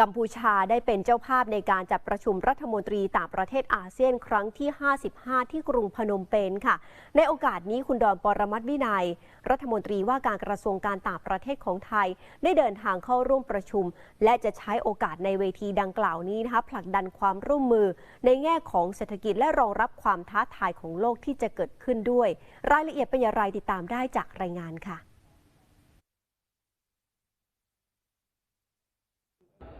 กัมพูชาได้เป็นเจ้าภาพในการจัดประชุมรัฐมนตรีต่างประเทศอาเซียนครั้งที่ 55 ที่กรุงพนมเปญค่ะ ในโอกาสนี้คุณดอนปรมัตวินัย รัฐมนตรีว่าการกระทรวงการต่างประเทศของไทย ได้เดินทางเข้าร่วมประชุม และจะใช้โอกาสในเวทีดังกล่าวนี้นะคะผลักดันความร่วมมือ ในแง่ของเศรษฐกิจและรองรับความท้าทายของโลกที่จะเกิดขึ้นด้วย รายละเอียดเป็นอย่างไรติดตามได้จากรายงานค่ะ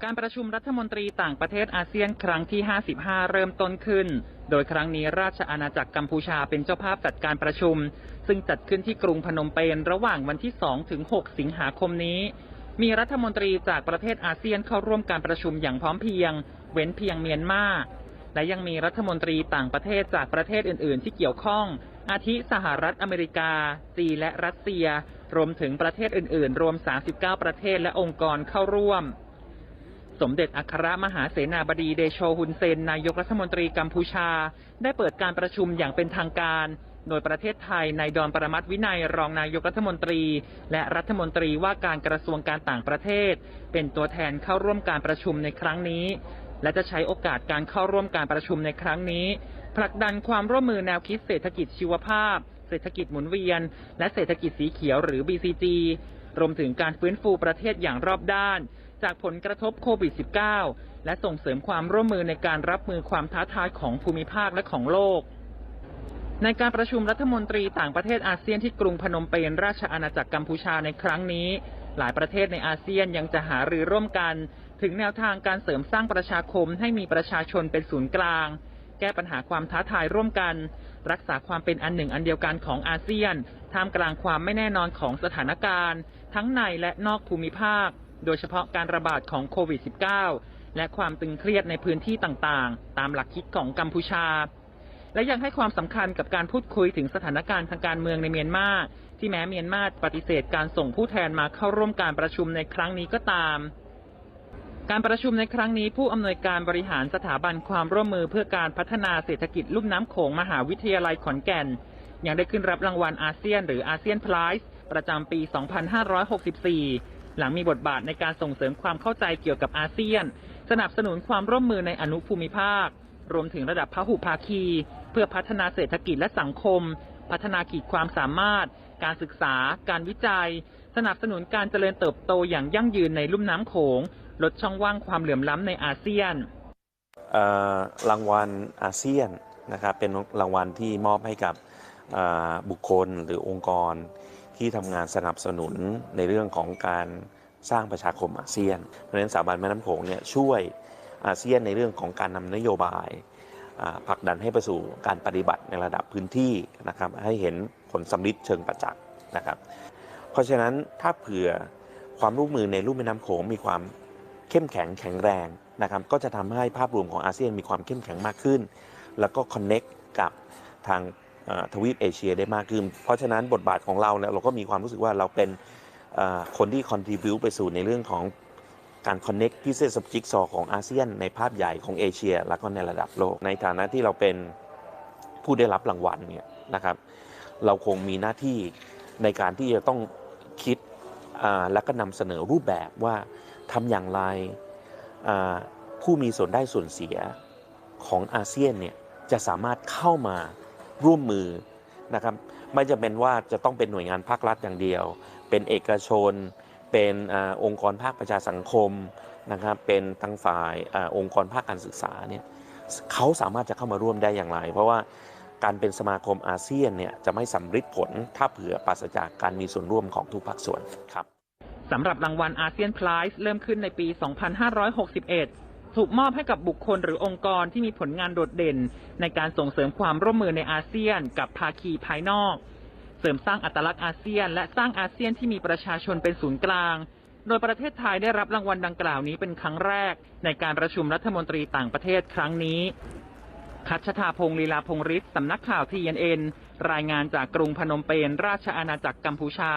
การประชุมรัฐมนตรีต่างประเทศอาเซียนครั้งที่ 55 เริ่มต้นขึ้น โดยครั้งนี้ราชอาณาจักรกัมพูชาเป็นเจ้าภาพจัดการประชุม ซึ่งจัดขึ้นที่กรุงพนมเปญระหว่างวันที่ 2 ถึง 6 สิงหาคมนี้ มีรัฐมนตรีจากประเทศอาเซียนเข้าร่วมการประชุมอย่างพร้อมเพรียง เว้นเพียงเมียนมา และยังมีรัฐมนตรีต่างประเทศจากประเทศอื่น ๆ ที่เกี่ยวข้อง อาทิสหรัฐอเมริกา จีนและรัสเซีย รวมถึงประเทศอื่น ๆ รวม 39 ประเทศและองค์กรเข้าร่วม สมเด็จอัครมหาเสนาบดีเดโชฮุนเซน นายกรัฐมนตรีกัมพูชา ได้เปิดการประชุมอย่างเป็นทางการ โดยประเทศไทยนายดอนประมัติวินัยรองนายกรัฐมนตรี และรัฐมนตรีว่าการกระทรวงการต่างประเทศ เป็นตัวแทนเข้าร่วมการประชุมในครั้งนี้ และจะใช้โอกาสการเข้าร่วมการประชุมในครั้งนี้ผลักดันความร่วมมือแนวคิดเศรษฐกิจชีวภาพ เศรษฐกิจหมุนเวียน และเศรษฐกิจสีเขียวหรือ BCG รวมถึงการฟื้นฟูประเทศอย่างรอบด้าน จากผลกระทบโควิด -19 และส่งเสริมความร่วมมือในการรับมือความท้าทายของภูมิภาคและของโลก ในการประชุมรัฐมนตรีต่างประเทศอาเซียนที่กรุงพนมเปญราชอาณาจักรกัมพูชาในครั้งนี้ หลายประเทศในอาเซียนยังจะหารือร่วมกัน ถึงแนวทางการเสริมสร้างประชาคมให้มีประชาชนเป็นศูนย์กลาง แก้ปัญหาความท้าทายร่วมกัน รักษาความเป็นอันหนึ่งอันเดียวกันของอาเซียน ท่ามกลางความไม่แน่นอนของสถานการณ์ ทั้งในและนอกภูมิภาค โดยเฉพาะการระบาดของโควิด -19 และความตึงเครียดในพื้นที่ต่างๆ ตามหลักคิดของกัมพูชา และยังให้ความสำคัญกับการพูดคุยถึงสถานการณ์ทางการเมืองในเมียนมาที่แม้เมียนมาปฏิเสธการส่งผู้แทนมาเข้าร่วมการประชุมในครั้งนี้ก็ตามการประชุมในครั้งนี้ผู้อำนวยการบริหารสถาบันความร่วมมือเพื่อการพัฒนาเศรษฐกิจลุ่มน้ำโขงมหาวิทยาลัยขอนแก่น ยังได้ขึ้นรับรางวัลอาเซียนหรืออาเซียนพลายส์ประจำปี 2564 หลังมีบทบาทในการส่งเสริมความเข้าใจเกี่ยวกับอาเซียน สนับสนุนความร่วมมือในอนุภูมิภาค รวมถึงระดับพหุภาคี เพื่อพัฒนาเศรษฐกิจและสังคม พัฒนาขีดความสามารถ การศึกษา การวิจัย สนับสนุนการเจริญเติบโตอย่างยั่งยืนในลุ่มน้ำโขง ลดช่องว่างความเหลื่อมล้ำในอาเซียนรางวัลอาเซียนนะครับเป็นรางวัลที่มอบให้กับบุคคลหรือองค์กร ที่ทำงานสนับสนุนในเรื่องของการสร้างประชาคมอาเซียน เพราะฉะนั้นสถาบันแม่น้ำโขงเนี่ยช่วยอาเซียนในเรื่องของการนำนโยบายผลักดันให้ไปสู่การปฏิบัติในระดับพื้นที่นะครับให้เห็นผลสำลิดเชิงประจักษ์นะครับ เพราะฉะนั้นถ้าเผื่อความร่วมมือในลุ่มแม่น้ำโขงมีความเข้มแข็งแข็งแรงนะครับก็จะทำให้ภาพรวมของอาเซียนมีความเข้มแข็งมากขึ้น แล้วก็คอนเน็กกับทาง ทวีปเอเชียได้มากขึ้น เพราะฉะนั้นบทบาทของเราเนี่ยเราก็มีความรู้สึกว่าเราเป็นคนที่คอนทริบิวไปสู่ในเรื่องของการคอนเน็กพิเศษสับจิกซอของอาเซียน ในภาพใหญ่ของเอเชีย แล้วก็ในระดับโลก ในฐานะที่เราเป็นผู้ได้รับรางวัลเนี่ยนะครับ เราคงมีหน้าที่ในการที่จะต้องคิดแล้วก็นำเสนอรูปแบบว่าทำอย่างไรผู้มีส่วนได้ส่วนเสียของอาเซียนเนี่ยจะสามารถเข้ามา ร่วมมือนะครับไม่จำเป็นว่าจะต้องเป็นหน่วยงานภาครัฐอย่างเดียว เป็นเอกชน เป็นอองค์กรภาคประชาสังคมนะครับเป็นทางฝ่ายอองค์กรภาคการศึกษาเนี่ยเขาสามารถจะเข้ามาร่วมได้อย่างไร เพราะว่าการเป็นสมาคมอาเซียนเนี่ยจะไม่สำฤทธิ์ผลถ้าเผื่อปราศจากการมีส่วนร่วมของทุกภาคส่วนครับสำหรับรางวัลอาเซียนพลายส์เริ่มขึ้นในปี 2561 ถูกมอบให้กับบุคคลหรือองค์กรที่มีผลงานโดดเด่น ในการส่งเสริมความร่วมมือในอาเซียน กับภาคีภายนอก เสริมสร้างอัตลักษณ์อาเซียน และสร้างอาเซียนที่มีประชาชนเป็นศูนย์กลาง โดยประเทศไทยได้รับรางวัลดังกล่าวนี้เป็นครั้งแรก ในการประชุมรัฐมนตรีต่างประเทศครั้งนี้คัชธาพงศ์ลีลาพงศ์ฤทธิ์สำนักข่าว TNN รายงานจากกรุงพนมเปญราชอาณาจักรกัมพูชา